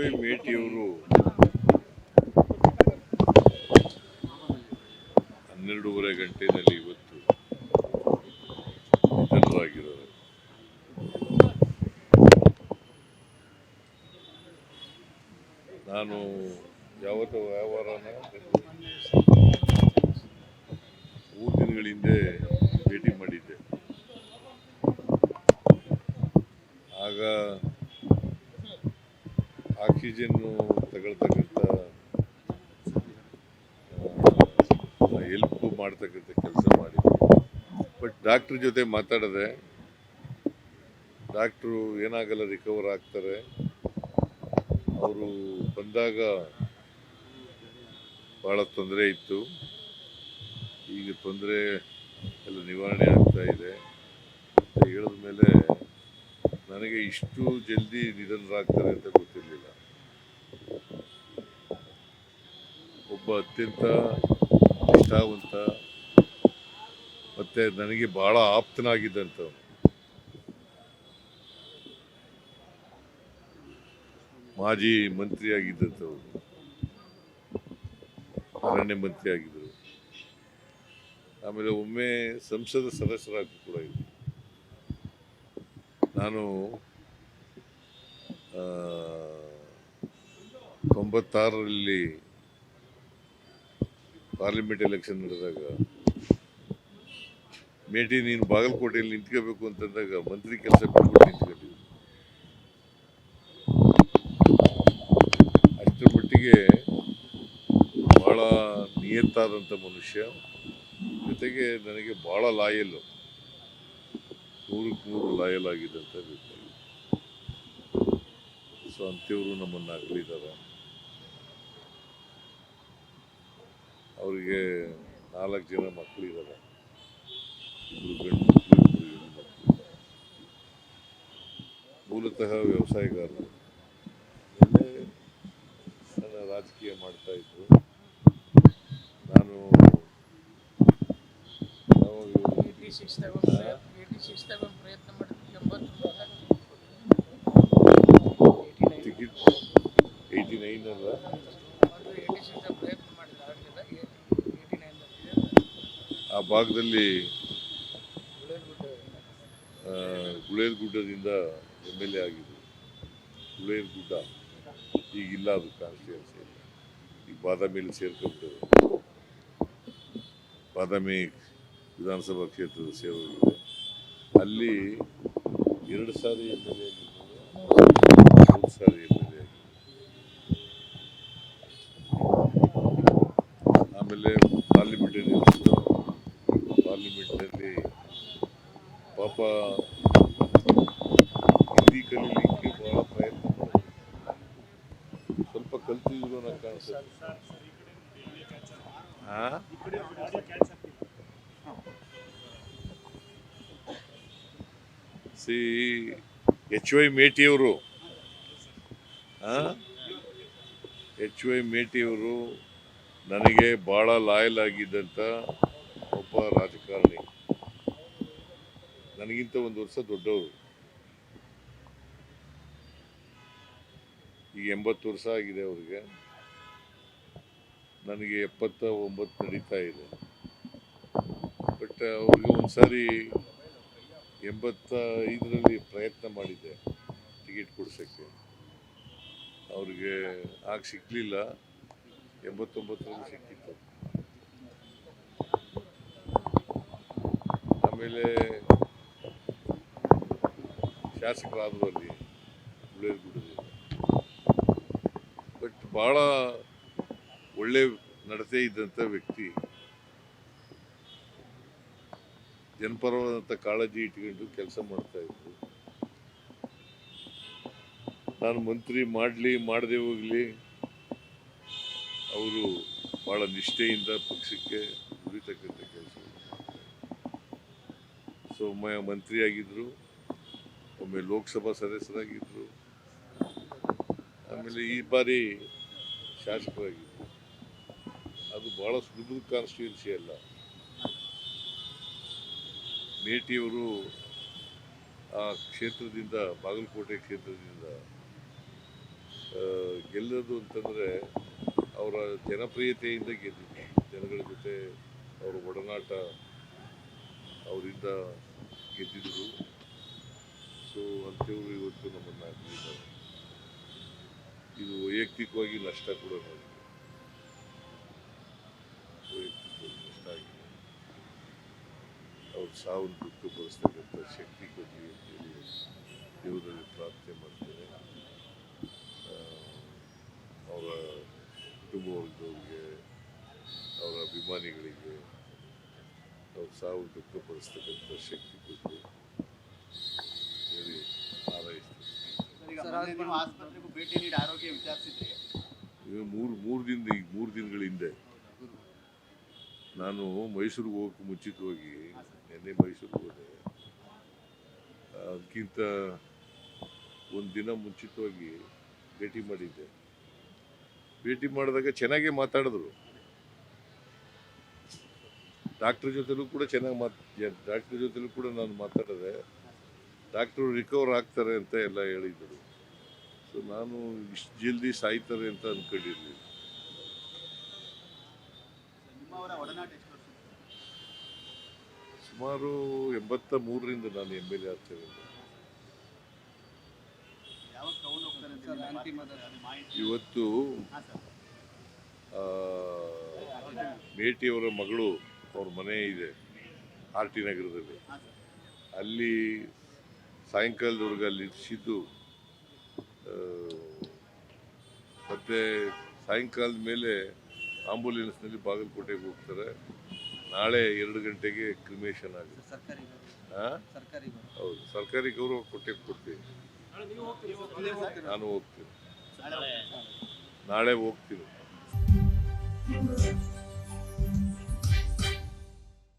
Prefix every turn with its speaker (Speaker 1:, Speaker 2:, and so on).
Speaker 1: Y ಮೇಟಿಯವರು ಹನ್ನೆರಡೂವರೆ ಗಂಟೆಯಲ್ಲಿ ಇವತ್ತು ಜನರಾಗಿರೋರು ನಾನು ಯಾವತ್ತು ವ್ಯವಹಾರನ ಮೂರು ದಿನಗಳ ಹಿಂದೆ ಭೇಟಿ ಮಾಡಿದ್ದೆ. ಆಗ ಆಕ್ಸಿಜನ್ನು ತಗೊಳ್ತಕ್ಕಂಥ ಹೆಲ್ಪ್ ಮಾಡ್ತಕ್ಕಂಥ ಕೆಲಸ ಮಾಡಿ ಬಟ್ ಡಾಕ್ಟ್ರ್ ಜೊತೆ ಮಾತಾಡಿದೆ, ಡಾಕ್ಟ್ರು ಏನಾಗಲ್ಲ ರಿಕವರ್ ಆಗ್ತಾರೆ. ಅವರು ಬಂದಾಗ ಭಾಳ ತೊಂದರೆ ಇತ್ತು. ಈಗ ತೊಂದರೆ ಎಲ್ಲ ನಿವಾರಣೆ ಆಗ್ತಾ ಇದೆ. ಅಂತ ಹೇಳಿದ ಮೇಲೆ ನನಗೆ ಇಷ್ಟು ಜಲ್ದಿ ನಿಧನರಾಗ್ತಾರೆ ಅಂತ ಗೊತ್ತಿರಲಿಲ್ಲ ಒಬ್ಬ ಅತ್ಯಂತ ನಿಷ್ಠಾವಂತ ಮತ್ತೆ ನನಗೆ ಬಹಳ ಆಪ್ತನಾಗಿದ್ದಂತ ಮಾಜಿ ಮಂತ್ರಿ ಆಗಿದ್ದಂಥವ್ರು ಅರಣ್ಯ ಮಂತ್ರಿ ಆಗಿದ್ದರು ಆಮೇಲೆ ಒಮ್ಮೆ ಸಂಸದ ಸದಸ್ಯರಾಗಿ ಕೂಡ ಇದ್ದರು. ನಾನು ತೊಂಬತ್ತಾರರಲ್ಲಿ ಪಾರ್ಲಿಮೆಂಟ್ ಎಲೆಕ್ಷನ್ ನಡೆದಾಗ, ಮೇಟಿ ನೀನು ಬಾಗಲಕೋಟೆಯಲ್ಲಿ ನಿಂತ್ಕೋಬೇಕು ಅಂತಂದಾಗ ಮಂತ್ರಿ ಕೆಲಸ ಬಿಟ್ಕೊಂಡು ನಿಂತ್ಕೊಂಡಿದ್ದೆ. ಅಷ್ಟರ ಮಟ್ಟಿಗೆ ಬಹಳ ನಿಯತ್ತಾದಂಥ ಮನುಷ್ಯ, ಜೊತೆಗೆ ನನಗೆ ಭಾಳ ಲಾಯಲ್ಲು. ನೂರಕ್ಕೆ ನೂರು ಲಾಯಲ್ ಆಗಿದ್ದಂಥ ವ್ಯಕ್ತಿ. ಸೊ ಅಂಥವ್ರು ನಮ್ಮನ್ನು ಅಗಲಿದ್ದಾರೆ ಅವರಿಗೆ ನಾಲ್ಕು ಜನ ಮಕ್ಕಳಿದ್ದಾರೆ ಇಬ್ಬರು ಗಂಡು ಮಕ್ಕಳು ಇಬ್ಬರು ಹೆಣ್ಣು ಮಕ್ಕಳು ಮೂಲತಃ ವ್ಯವಸಾಯಗಾರರು. ಒಳ್ಳೆ ನನ್ನ ರಾಜಕೀಯ ಮಾಡ್ತಾ ಇದ್ರು. ನಾನು
Speaker 2: ಪ್ರಯತ್ನ ಏಯ್ಟಿ ಸಿಕ್ಸ್ದಾಗ ಒಂದು ಪ್ರಯತ್ನ ಮಾಡಿದ್ವಿ ಎಂಬತ್ತೊಂಬತ್ತಾಗ eighty nine
Speaker 1: ticket eighty nine ಅಲ್ಲ
Speaker 2: ಅದು ಏಯ್ಟಿ ಸಿಕ್ಸ್ದಾಗ ಪ್ರಯತ್ನ ಮಾಡಿದ ಆಗಲಿಲ್ಲ ಏಯ್ಟಿ ನೈನ್
Speaker 1: ಆ ಭಾಗದಲ್ಲಿ
Speaker 2: ಗುಳೇಗುಡ್ಡ
Speaker 1: ಗುಳೇರ್ಗುಡ್ಡದಿಂದ ಎಂ ಎಲ್ ಎ ಆಗಿದ್ರು ಗುಳೇರ್ಗುಡ್ಡ ಈಗಿಲ್ಲ ಅದು ಕಾನ್ಸ್ಟಿಟ್ಯೂನ್ಸಿ ಈಗ ಬಾದಾಮಿಯಲ್ಲಿ ಸೇರ್ಕೊಂಡ್ಬಿಟ್ಟಿದೆ ಬಾದಾಮಿ ವಿಧಾನಸಭಾ ಕ್ಷೇತ್ರದ ಸೇರೋಗಿದೆ ಅಲ್ಲಿ ಎರಡು ಸಾರಿ ಎಂ ಎಲ್ ಎ ಆಗಿದ್ರು ಮೂರು ಸಾರಿ ಎಂ ಎಲ್ ಎ ಆಗಿದ್ರು ಆಮೇಲೆ ಪಾರ್ಲಿಮೆಂಟರಿ ಪಾರ್ಲಿಮೆಂಟ್ನಲ್ಲಿ ಪಾಪ ಹಿಂದಿ ಕಲೀಲಿಕ್ಕೆ ಬಹಳ ಪ್ರಯತ್ನ ಸ್ವಲ್ಪ ಕಲ್ತಿದ್ರು ಅನ್ನೋ ಕಾಣಿಸುತ್ತೆ? ಸಿ, ಎಚ್ ವೈ ಮೇಟಿಯವರು ಎಚ್ ವೈ ಮೇಟಿಯವರು ನನಗೆ ಬಹಳ ಲಾಯಲ್ ಆಗಿದ್ದಂಥ ಒಬ್ಬ ರಾಜಕಾರಣಿ. ನನಗಿಂತ ಒಂದು ವರ್ಷ ದೊಡ್ಡವರು. ಈಗ ಎಂಬತ್ತು ವರ್ಷ ಆಗಿದೆ ಅವ್ರಿಗೆ. ನನಗೆ ಎಪ್ಪತ್ತ ಒಂಬತ್ತು ನಡೀತಾ ಇದೆ. ಬಟ್ ಅವ್ರಿಗೆ ಒಂದ್ಸಾರಿ ಎಂಬತ್ತ ಐದರಲ್ಲಿ ಪ್ರಯತ್ನ ಮಾಡಿದ್ದೆ ಟಿಕೆಟ್ ಕೊಡ್ಸೋಕ್ಕೆ. ಅವ್ರಿಗೆ, ಆಗ ಸಿಕ್ಕಲಿಲ್ಲ ಎಂಬತ್ತೊಂಬತ್ತರಲ್ಲಿ ಸಿಕ್ಕಿತ್ತು. ಆಮೇಲೆ ಶಾಸಕರಾದರು ಅಲ್ಲಿ ಬಟ್ ಭಾಳ ಒಳ್ಳೆ ನಡತೆ ಇದ್ದಂಥ ವ್ಯಕ್ತಿ, ಜನಪರವಾದಂಥ ಕಾಳಜಿ ಇಟ್ಕೊಂಡು ಕೆಲಸ ಮಾಡ್ತಾ ಇದ್ರು ನಾನು ಮಂತ್ರಿ ಮಾಡಲಿ, ಮಾಡದೆ ಹೋಗಲಿ, ಅವರು ಭಾಳ ನಿಷ್ಠೆಯಿಂದ ಪಕ್ಷಕ್ಕೆ ದುಡಿತಕ್ಕಂಥ ಕೆಲಸ ಸೊ ಮಂತ್ರಿಯಾಗಿದ್ದರು. ಒಮ್ಮೆ ಲೋಕಸಭಾ ಸದಸ್ಯರಾಗಿದ್ದರು ಆಮೇಲೆ ಈ ಬಾರಿ ಶಾಸಕರಾಗಿದ್ದರು ಅದು ಭಾಳ ಸುಲಭದ ಕಾನ್ಸ್ಟಿಟ್ಯೂನ್ಸಿ ಅಲ್ಲ. ಮೇಟಿಯವರು ಆ ಕ್ಷೇತ್ರದಿಂದ, ಬಾಗಲಕೋಟೆ ಕ್ಷೇತ್ರದಿಂದ ಗೆಲ್ಲೋದು ಅಂತಂದರೆ ಅವರ ಜನಪ್ರಿಯತೆಯಿಂದ ಗೆದ್ದಿದ್ದು. ಜನಗಳ ಜೊತೆ ಅವರ ಒಡನಾಟ ಅವರಿಂದ ಗೆದ್ದಿದ್ರು. ಸೊ ಅಂಥವ್ರು ಇವತ್ತು ನಮ್ಮನ್ನು ಹಾಕಿದ್ದಾರೆ ಇದು ವೈಯಕ್ತಿಕವಾಗಿ ನಷ್ಟ ಕೂಡ ನನಗೆ ವೈಯಕ್ತಿಕವಾಗಿ ನಷ್ಟ ಆಗಿದೆ. ಅವ್ರ ಸಾವನ್ನು ದುಃಖಪಡಿಸ್ತಕ್ಕಂಥ ಶಕ್ತಿ ಕೊಡಲಿ ಅಂತೇಳಿ ದೇವರಲ್ಲಿ ಪ್ರಾರ್ಥನೆ ಮಾಡ್ತೇನೆ. ಅವರ ಕುಟುಂಬ ವರ್ಗದವ್ರಿಗೆ, ಅವರ ಅಭಿಮಾನಿಗಳಿಗೆ ಅವ್ರ ಸಾವು ದುಃಖಪಡಿಸ್ತಕ್ಕಂಥ ಶಕ್ತಿ ಕೊಟ್ಟು ಹೇಳಿ ಹಾರೈಸ್ತೀನಿ
Speaker 3: ಈಗ
Speaker 2: ಸರ್,
Speaker 3: ಮೊನ್ನೆ
Speaker 2: ಅದು
Speaker 3: ನೀವು
Speaker 1: ಮೂರು ಮೂರು ದಿನದ ಮೂರು ದಿನಗಳ ಹಿಂದೆ ನಾನು ಮೈಸೂರಿಗೆ ಹೋಗಕ್ಕೆ ಮುಂಚಿತವಾಗಿ ನಿನ್ನೆ ಮೈಸೂರಿಗೆ ಹೋದೆ. ಅದಕ್ಕಿಂತ ಒಂದು ದಿನ ಮುಂಚಿತವಾಗಿ ಭೇಟಿ ಮಾಡಿದ್ದೆ. ಭೇಟಿ ಮಾಡಿದಾಗ ಚೆನ್ನಾಗೇ ಮಾತಾಡಿದ್ರು. ಡಾಕ್ಟ್ರ್ ಜೊತೆಲೂ ಕೂಡ ಚೆನ್ನಾಗಿ ಮಾತು ಡಾಕ್ಟ್ರ್ ಜೊತೆಲೂ ಕೂಡ ನಾನು ಮಾತಾಡಿದೆ, ಡಾಕ್ಟ್ರು ರಿಕವರ್ ಆಗ್ತಾರೆ ಅಂತ ಎಲ್ಲ ಹೇಳಿದರು. ನಾನು ಇಷ್ಟು ಜಲ್ದಿ ಸಾಯ್ತಾರೆ ಅಂತ
Speaker 3: ಅನ್ಕೊಂಡಿರ್ಲಿಲ್ಲ.
Speaker 1: ಸುಮಾರು ಎಂಬತ್ತ ಮೂರರಿಂದ ನಾನು ಎಂ ಎಲ್ ಎ ಆಗ್ತೇನೆ. ಇವತ್ತು ಮೇಟಿಯವರ ಮಗಳು ಅವ್ರ ಮನೆ ಇದೆ ಆರ್ ಟಿ ನಗರದಲ್ಲಿ. ಅಲ್ಲಿ ಸಾಯಂಕಾಲದವರೆಗೆ ಅಲ್ಲಿ ಇರಿಸಿದ್ದು ಮತ್ತೆ ಸಾಯಂಕಾಲದ ಮೇಲೆ ಆಂಬುಲೆನ್ಸ್ನಲ್ಲಿ ಬಾಗಲಕೋಟೆಗೆ ಹೋಗ್ತಾರೆ. ನಾಳೆ ಎರಡು ಗಂಟೆಗೆ ಕ್ರಿಮೇಷನ್
Speaker 2: ಆಗಿ
Speaker 1: ಹೌದು ಸರ್ಕಾರಿ ಗೌರವ ಕೊಟ್ಟೆ ಕೊಡ್ತೀನಿ. ನಾನು ಹೋಗ್ತೀನಿ.
Speaker 3: ನಾಳೆ
Speaker 1: ಹೋಗ್ತೀನಿ.